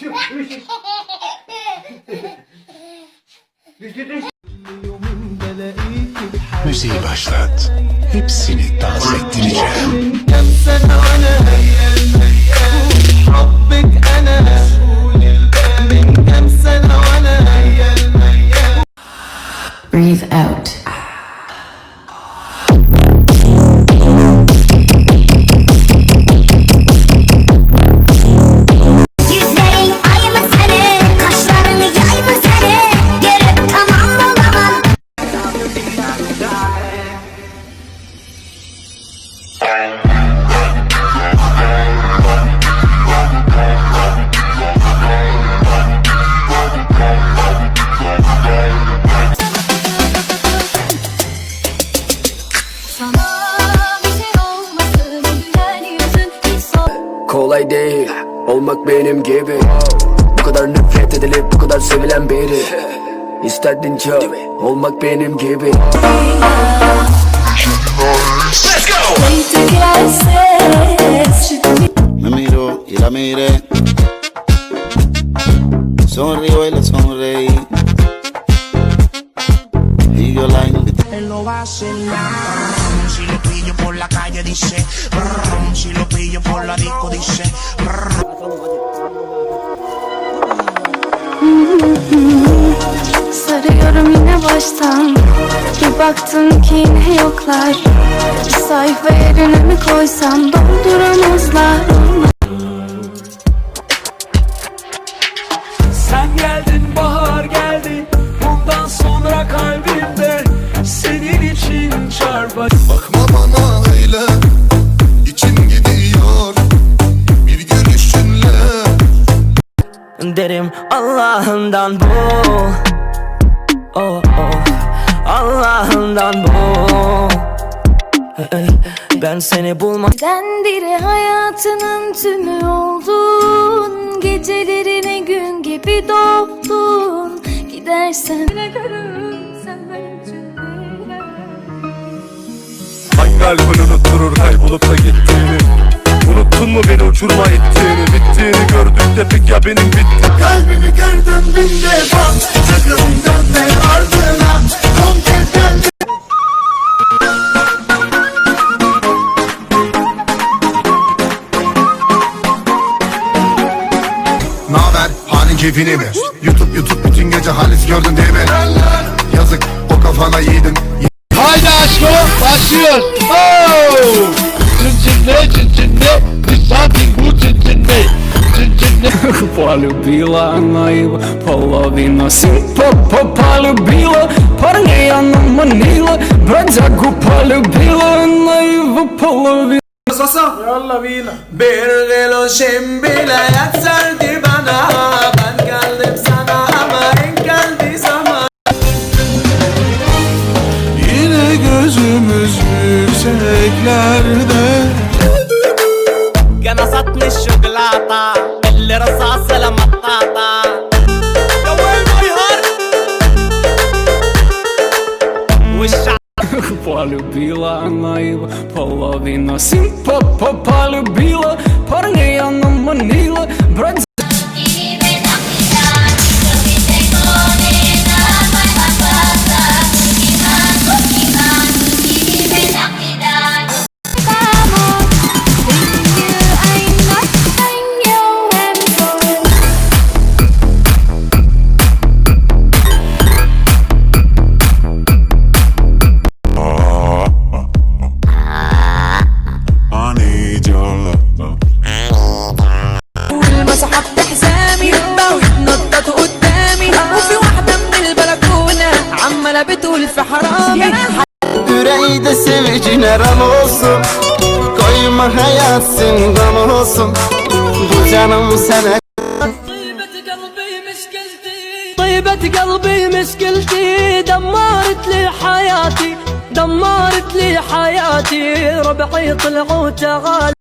Şu, düştü. Müziği başlat. Hepsini dans ettireceğim. Breathe out. Kolay değil olmak benim gibi. Bu kadar nefret edilip bu kadar sevilen biri. İsterdin çok olmak benim gibi Me miro y la miré. Sonrío y le sonreí. Y yo la invité. él lo va a hacer. Si lo pillo por la calle dice. Si lo pillo por la disco dice brrr. Sarıyorum yine baştan Bir baktım ki yine yoklar Bir sayfa yerine mi koysam dolduramazlar Sen geldin bahar geldi Bundan sonra kalbimde Senin için çarpar Bakma bana öyle. İçim gidiyor. Bir görüşünle. Derim Allah'ından bu Oh oh Allah'ından bu. Ben seni bulmam Birdenbire hayatının tümü oldun. Gecelerine gün gibi doldun Gidersen ne görürüm sen benim için değil. Hangi alkol unutturur kaybolup da gittiğini? Unuttun mu beni uçurma ettiğini? Bittiğini gördük de pek ya benim bitti Kalbimi gördüm bin defa. Sakın dönme ardına. Son keyfini mi? YouTube YouTube bütün gece halis gördün değil mi? Yazık o kafana yiğidin Haydi aşkım başlıyor Oh! Çinçinle çinçinle Десятый чинчинle Çinçinle Полюбила она его половина Симпа полюбила Парней она манила Бродягу полюбила Она его Sasa. Yalla bina. Bir galoşim bile yeterdi bana. Ben geldim sana ama en geldi zaman. Yine gözümüz yükseklerde. Ganasatmış şokolata. Belli rasa selamat tata. والشعب Полюбила она его половину Симпа полюбила Парней она манила Брать ram olsun. Koyma hayat zindan olsun. Bu canım sana طيبة قلبي مشكلتي دمرت لي حياتي دمرت لي حياتي ربعي طلعوا تعال